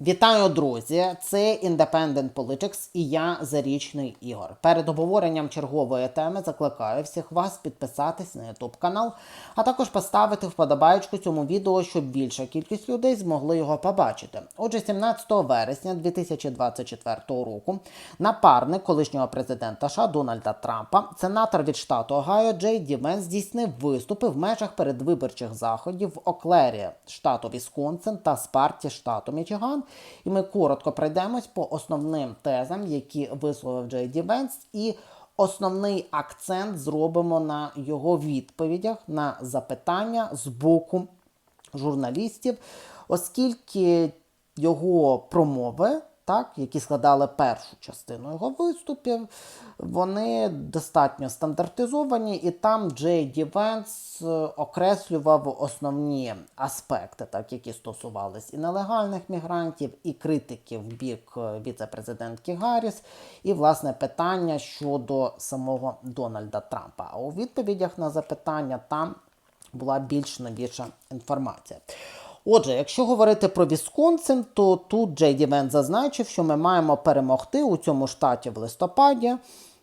Вітаю, друзі! Це Independent Politics і я Зарічний Ігор. Перед обговоренням чергової теми закликаю всіх вас підписатись на YouTube канал, а також поставити вподобайку цьому відео, щоб більша кількість людей змогли його побачити. Отже, 17 вересня 2024 року напарник колишнього президента США Дональда Трампа, сенатор від штату Огайо Джей Ді Венс здійснив виступи в межах передвиборчих заходів в Оклері, штату Вісконсин та Спарті, штату Мічиган. І ми коротко пройдемось по основним тезам, які висловив Джей Венс, і основний акцент зробимо на його відповідях на запитання з боку журналістів, оскільки його промови, так, які складали першу частину його виступів, вони достатньо стандартизовані, і там Джей Ді Венс е, окреслював основні аспекти, так, які стосувались і нелегальних мігрантів, і критики в бік е, віце-президентки Гарріс, і власне питання щодо самого Дональда Трампа. А у відповідях на запитання там була більш новіша інформація. Отже, якщо говорити про Вісконсин, то тут Джей Ді Венс зазначив, що ми маємо перемогти у цьому штаті в листопаді.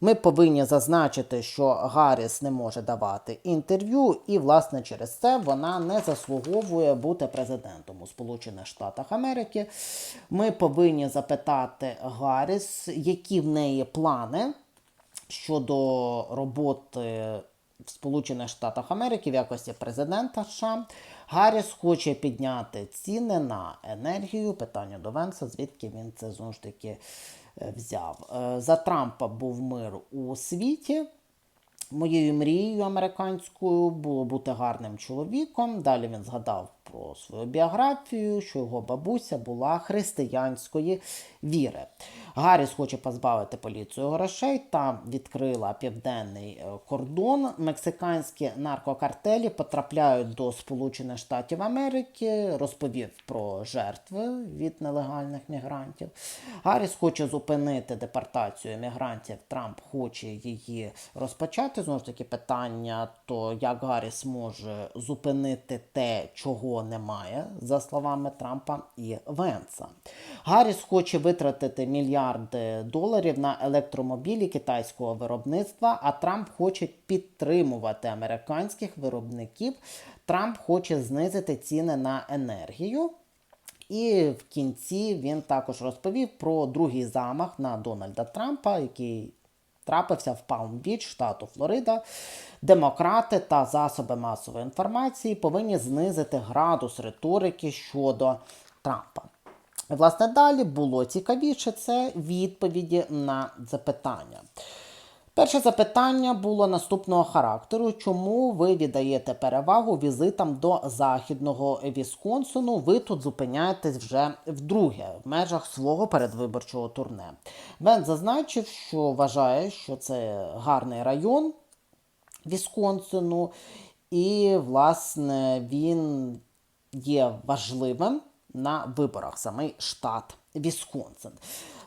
Ми повинні зазначити, що Гарріс не може давати інтерв'ю, і, власне, через це вона не заслуговує бути президентом у Сполучених Штатах Америки. Ми повинні запитати Гарріс, які в неї плани щодо роботи в Сполучених Штатах Америки в якості президента США. Гарріс хоче підняти ціни на енергію. Питання до Венса, звідки він це знову ж таки е, взяв. Е, За Трампа був мир у світі. Моєю мрією американською було бути гарним чоловіком. Далі він згадав про свою біографію, що його бабуся була християнської віри. Гарріс хоче позбавити поліцію грошей та відкрила південний е, кордон. Мексиканські наркокартелі потрапляють до Сполучених Штатів Америки. Розповів про жертви від нелегальних мігрантів. Гарріс хоче зупинити депортацію мігрантів. Трамп хоче її розпочати. Знову ж таки, питання: то як Гарріс може зупинити те, чого немає, за словами Трампа і Венса. Гарріс хоче витратити мільярди доларів на електромобілі китайського виробництва, а Трамп хоче підтримувати американських виробників. Трамп хоче знизити ціни на енергію. І в кінці він також розповів про другий замах на Дональда Трампа, який трапився в Палм-Біч, штату Флорида. Демократи та засоби масової інформації повинні знизити градус риторики щодо Трампа. Власне, далі було цікавіше це відповіді на запитання. Перше запитання було наступного характеру. Чому ви віддаєте перевагу візитам до західного Вісконсину? Ви тут зупиняєтесь вже вдруге в межах свого передвиборчого турне. Вен зазначив, що вважає, що це гарний район Вісконсину, і, власне, він є важливим на виборах, самий штат Вісконсин.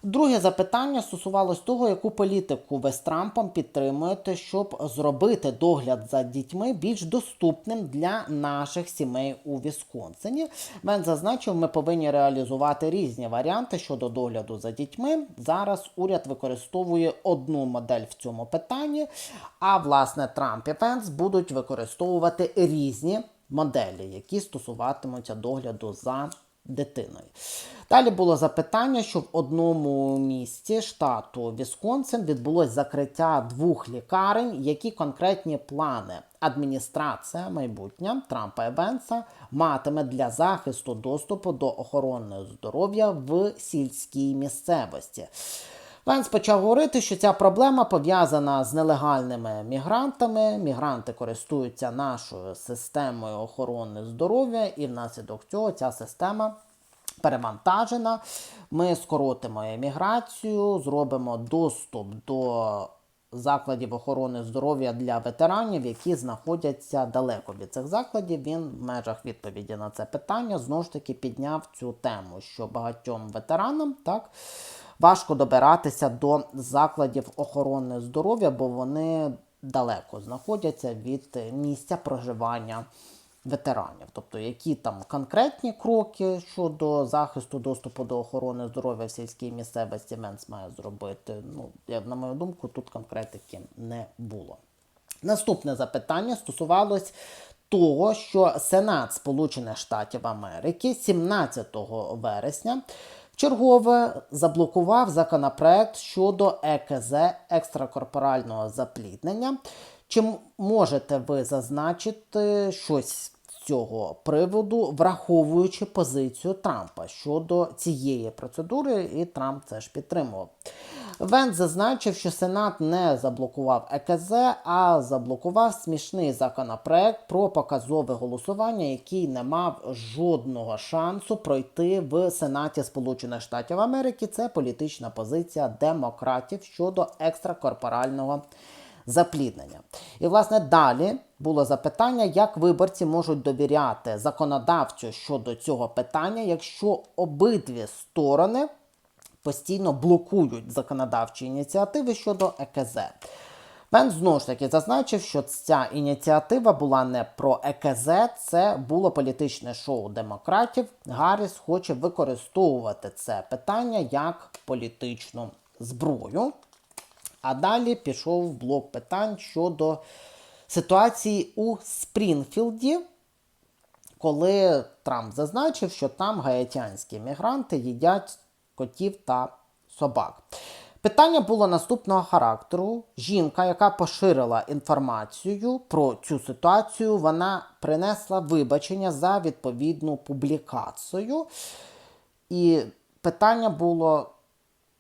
Друге запитання стосувалось того, яку політику ви з Трампом підтримуєте, щоб зробити догляд за дітьми більш доступним для наших сімей у Вісконсині. Він зазначив, ми повинні реалізувати різні варіанти щодо догляду за дітьми. Зараз уряд використовує одну модель в цьому питанні, а власне Трамп і Пенс будуть використовувати різні моделі, які стосуватимуться догляду за дитиною. Далі було запитання, що в одному місті штату Вісконсин відбулось закриття двох лікарень, які конкретні плани адміністрація майбутня Трампа і Венса матиме для захисту доступу до охорони здоров'я в сільській місцевості. Венс почав говорити, що ця проблема пов'язана з нелегальними мігрантами. Мігранти користуються нашою системою охорони здоров'я, і внаслідок цього ця система перевантажена. Ми скоротимо еміграцію, зробимо доступ до закладів охорони здоров'я для ветеранів, які знаходяться далеко від цих закладів. Він в межах відповіді на це питання знову ж таки підняв цю тему, що багатьом ветеранам так. Важко добиратися до закладів охорони здоров'я, бо вони далеко знаходяться від місця проживання ветеранів, тобто які там конкретні кроки щодо захисту доступу до охорони здоров'я в сільській місцевості Венс має зробити. Ну, на мою думку, тут конкретики не було. Наступне запитання стосувалось того, що Сенат Сполучених Штатів Америки 17 вересня чергове заблокував законопроект щодо ЕКЗ екстракорпорального запліднення. Чи можете ви зазначити щось з цього приводу, враховуючи позицію Трампа щодо цієї процедури, і Трамп це ж підтримував. Венс зазначив, що Сенат не заблокував ЕКЗ, а заблокував смішний законопроект про показове голосування, який не мав жодного шансу пройти в Сенаті Сполучених Штатів Америки. Це політична позиція демократів щодо екстракорпорального запліднення. І, власне, далі було запитання, як виборці можуть довіряти законодавцю щодо цього питання, якщо обидві сторони постійно блокують законодавчі ініціативи щодо ЕКЗ. Пен знову ж таки зазначив, що ця ініціатива була не про ЕКЗ, це було політичне шоу демократів. Гарріс хоче використовувати це питання як політичну зброю. А далі пішов блок питань щодо ситуації у Спрінфілді, коли Трамп зазначив, що там гаїтянські мігранти їдять котів та собак. Питання було наступного характеру. Жінка, яка поширила інформацію про цю ситуацію, вона принесла вибачення за відповідну публікацію. І питання було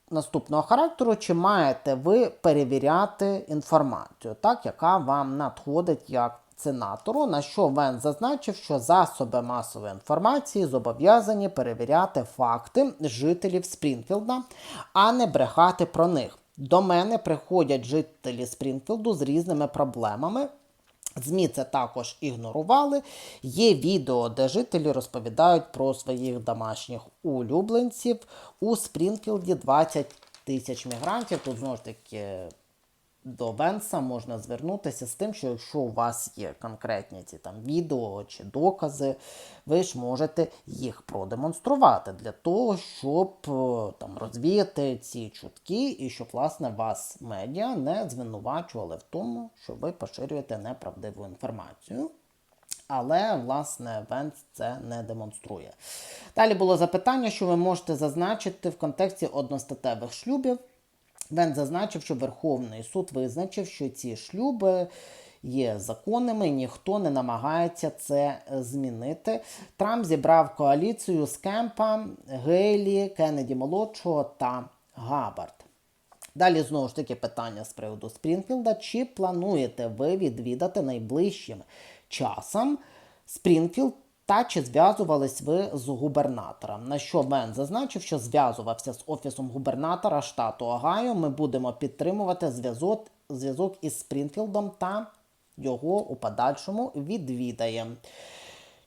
наступного характеру: чи маєте ви перевіряти інформацію, так, яка вам надходить як сенатору, на що Вен зазначив, що засоби масової інформації зобов'язані перевіряти факти жителів Спрінфілда, а не брехати про них. До мене приходять жителі Спрінфілду з різними проблемами. ЗМІ це також ігнорували. Є відео, де жителі розповідають про своїх домашніх улюбленців. У Спрінфілді 20 тисяч мігрантів. Тут знову ж таки до Венса можна звернутися з тим, що якщо у вас є конкретні ці там відео чи докази, ви ж можете їх продемонструвати для того, щоб е, там розвіяти ці чутки і щоб власне вас медіа не звинувачували в тому, що ви поширюєте неправдиву інформацію. Але, власне, Венц це не демонструє. Далі було запитання, що ви можете зазначити в контексті одностатевих шлюбів. Вен зазначив, що Верховний суд визначив, що ці шлюби є законними, ніхто не намагається це змінити. Трамп зібрав коаліцію з Кемпа, Гейлі, Кеннеді молодшого та Габард. Далі знову ж таки питання з приводу Спрінфілда. Чи плануєте ви відвідати найближчим часом Спрінфілд та чи зв'язувались ви з губернатором? На що Вен зазначив, що зв'язувався з офісом губернатора штату Огайо. Ми будемо підтримувати зв'язок зв'язок із Спрінфілдом та його у подальшому відвідаємо.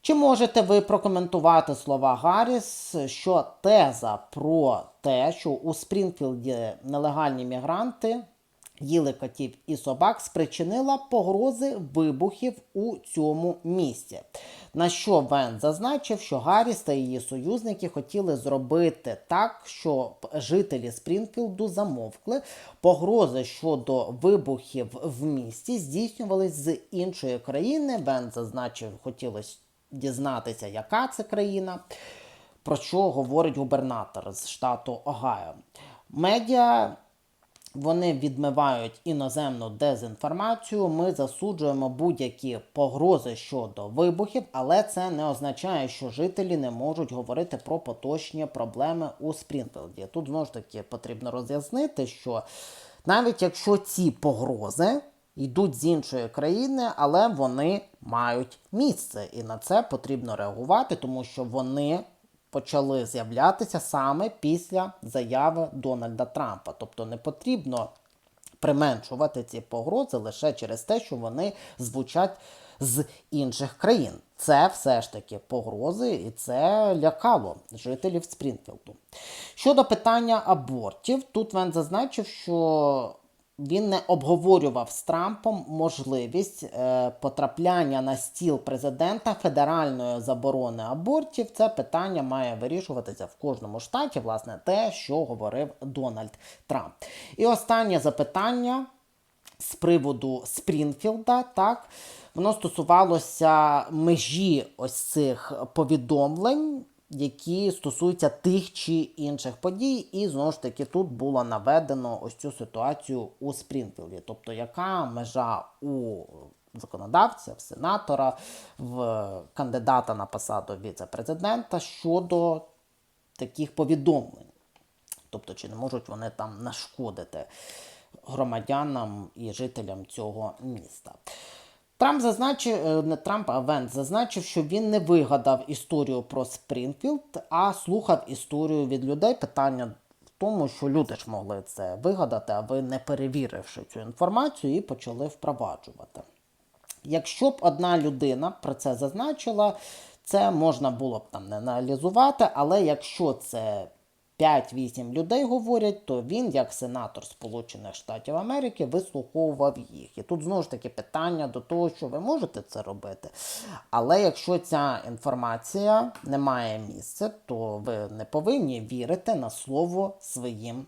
Чи можете ви прокоментувати слова Гарріс, що теза про те, що у Спрінфілді нелегальні мігранти їли котів і собак, спричинила погрози вибухів у цьому місті? На що Вен зазначив, що Гарріс та її союзники хотіли зробити так, щоб жителі Спрінфілду замовкли. Погрози щодо вибухів в місті здійснювались з іншої країни. Вен зазначив, хотілося дізнатися, яка це країна, про що говорить губернатор з штату Огайо. Медіа. Вони відмивають іноземну дезінформацію. Ми засуджуємо будь-які погрози щодо вибухів, але це не означає, що жителі не можуть говорити про поточні проблеми у Спрінфілді. Тут знову ж таки потрібно роз'яснити, що навіть якщо ці погрози йдуть з іншої країни, але вони мають місце, і на це потрібно реагувати, тому що вони почали з'являтися саме після заяви Дональда Трампа. Тобто не потрібно применшувати ці погрози лише через те, що вони звучать з інших країн. Це все ж таки погрози, і це лякало жителів Спрінфілду. Щодо питання абортів, тут він зазначив, що він не обговорював з Трампом можливість е, потрапляння на стіл президента федеральної заборони абортів. Це питання має вирішуватися в кожному штаті, власне, те, що говорив Дональд Трамп. І останнє запитання з приводу Спрінфілда, так, воно стосувалося межі ось цих повідомлень, які стосуються тих чи інших подій, і знову ж таки тут було наведено ось цю ситуацію у Спрінфілді. Тобто, яка межа у законодавця, в сенатора, в кандидата на посаду віце-президента щодо таких повідомлень. Тобто, чи не можуть вони там нашкодити громадянам і жителям цього міста. Трамп зазначив, е, не Трамп, а Венс зазначив, що він не вигадав історію про Спрінфілд, а слухав історію від людей. Питання в тому, що люди ж могли це вигадати, а ви не перевіривши цю інформацію і почали впроваджувати. Якщо б одна людина про це зазначила, це можна було б там не аналізувати, але якщо це 5-8 людей говорять, то він, як сенатор Сполучених Штатів Америки, вислуховував їх. І тут знову ж таки питання до того, що ви можете це робити. Але якщо ця інформація не має місця, то ви не повинні вірити на слово своїм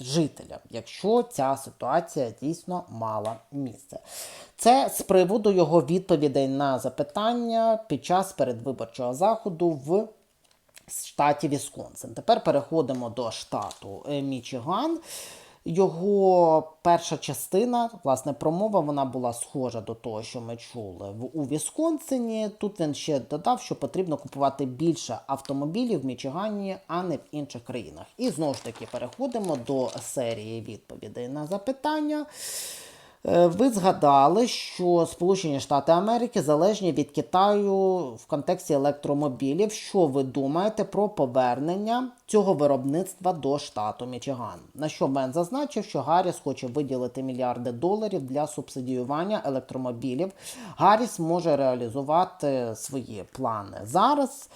жителям, якщо ця ситуація дійсно мала місце. Це з приводу його відповідей на запитання під час передвиборчого заходу в штаті Вісконсин. Тепер переходимо до штату е, Мічиган. Його перша частина, власне, промова, вона була схожа до того, що ми чули в у Вісконсині. Тут він ще додав, що потрібно купувати більше автомобілів в Мічигані, а не в інших країнах. І знову ж таки переходимо до серії відповідей на запитання. Е, Ви згадали, що Сполучені Штати Америки залежні від Китаю в контексті електромобілів. Що ви думаєте про повернення цього виробництва до штату Мічиган? На що Бен зазначив, що Гарріс хоче виділити мільярди доларів для субсидіювання електромобілів. Гарріс може реалізувати свої плани зараз.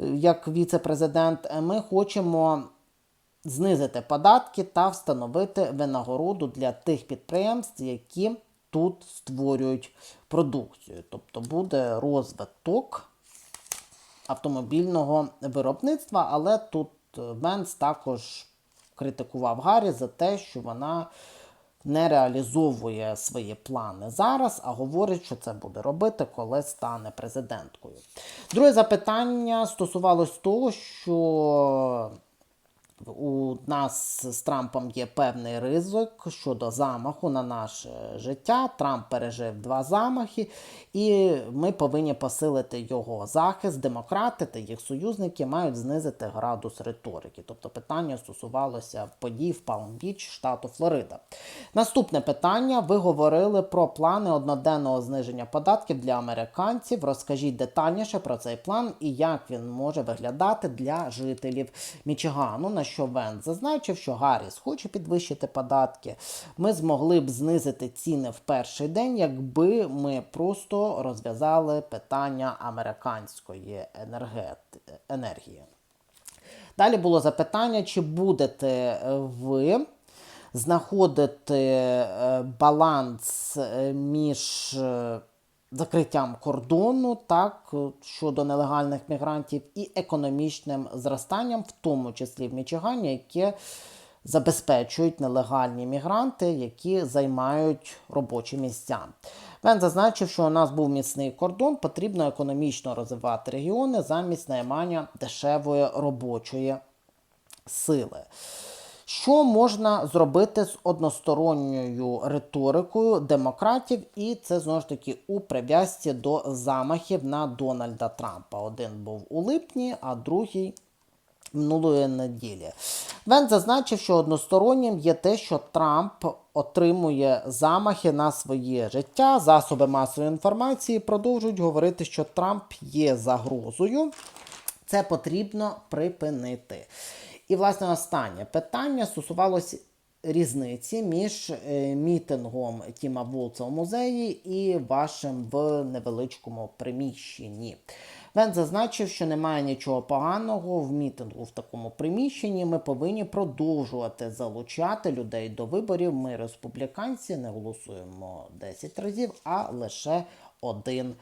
Е, Як віце-президент, ми хочемо знизити податки та встановити винагороду для тих підприємств, які тут створюють продукцію. Тобто буде розвиток автомобільного виробництва, але тут Венс також критикував Гаррі за те, що вона не реалізовує свої плани зараз, а говорить, що це буде робити, коли стане президенткою. Друге запитання стосувалось того, що у нас з Трампом є певний ризик щодо замаху на наше життя. Трамп пережив два замахи, і ми повинні посилити його захист. Демократи та їх союзники мають знизити градус риторики. Тобто питання стосувалося подій в Палм-Біч, штату Флорида. Наступне питання: ви говорили про плани одноденного зниження податків для американців. Розкажіть детальніше про цей план і як він може виглядати для жителів Мічигану. На що Венс зазначив, що Гарріс хоче підвищити податки. Ми змогли б знизити ціни в перший день, якби ми просто розв'язали питання американської енергії. Далі було запитання, чи будете ви знаходити е, баланс е, між е, закриттям кордону, так, е, щодо нелегальних мігрантів, і економічним зростанням, в тому числі в Мічигані, яке забезпечують нелегальні мігранти, які займають робочі місця. Він зазначив, що у нас був міцний кордон, потрібно економічно розвивати регіони замість наймання дешевої робочої сили. Що можна зробити з односторонньою риторикою демократів, і це знову ж таки у прив'язці до замахів на Дональда Трампа. Один був у липні, а другий минулої неділі. Вен зазначив, що одностороннім є те, що Трамп отримує замахи на своє життя. Засоби масової інформації продовжують говорити, що Трамп є загрозою. Це потрібно припинити. І, власне, останнє питання стосувалося різниці між е, мітингом Тіма Волца у музеї і вашим в невеличкому приміщенні. Вен зазначив, що немає нічого поганого в мітингу в такому приміщенні. Ми повинні продовжувати залучати людей до виборів. Ми, республіканці, не голосуємо 10 разів, а лише один раз.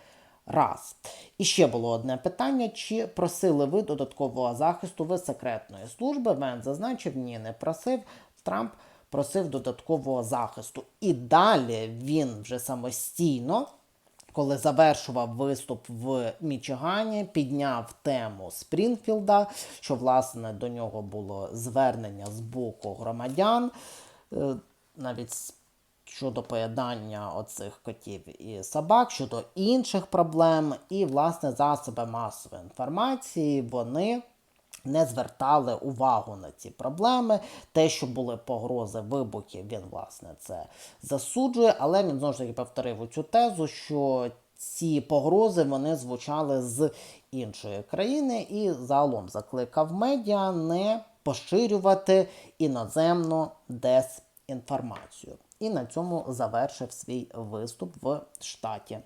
І ще було одне питання: чи просили ви додаткового захисту ви секретної служби? Вен зазначив, ні, не просив. Трамп просив додаткового захисту. І далі він вже самостійно коли завершував виступ в Мічигані, підняв тему Спрінфілда, що власне до нього було звернення з боку громадян, е, навіть щодо поєднання оцих котів і собак, щодо інших проблем, і власне засоби масової інформації вони не звертали увагу на ці проблеми. Те, що були погрози вибухів, він власне це засуджує, але він знову ж таки повторив цю тезу, що ці погрози вони звучали з іншої країни і загалом закликав медіа не поширювати іноземну дезінформацію. І на цьому завершив свій виступ в штаті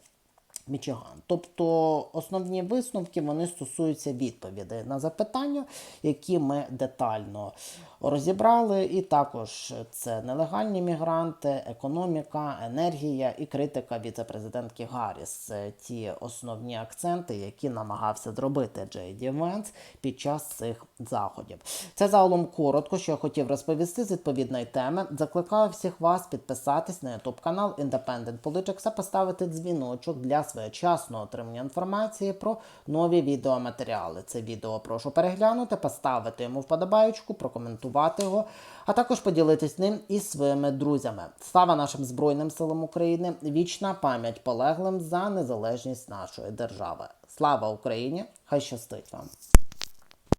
Мічиган. Тобто основні висновки вони стосуються відповідей на запитання, які ми детально розібрали. І також це нелегальні мігранти, економіка, енергія і критика віце-президентки Гарріс. Це ті основні акценти, які намагався зробити Джей Ді Венс під час цих заходів. Це загалом коротко, що я хотів розповісти з відповідної теми. Закликаю всіх вас підписатись на YouTube канал Independent Politics та поставити дзвіночок для своєчасного отримання інформації про нові відеоматеріали. Це відео прошу переглянути, поставити йому вподобаючку, прокоментувати його, а також поділитись ним із своїми друзями. Слава нашим Збройним силам України! Вічна пам'ять полеглим за незалежність нашої держави. Слава Україні! Хай щастить вам!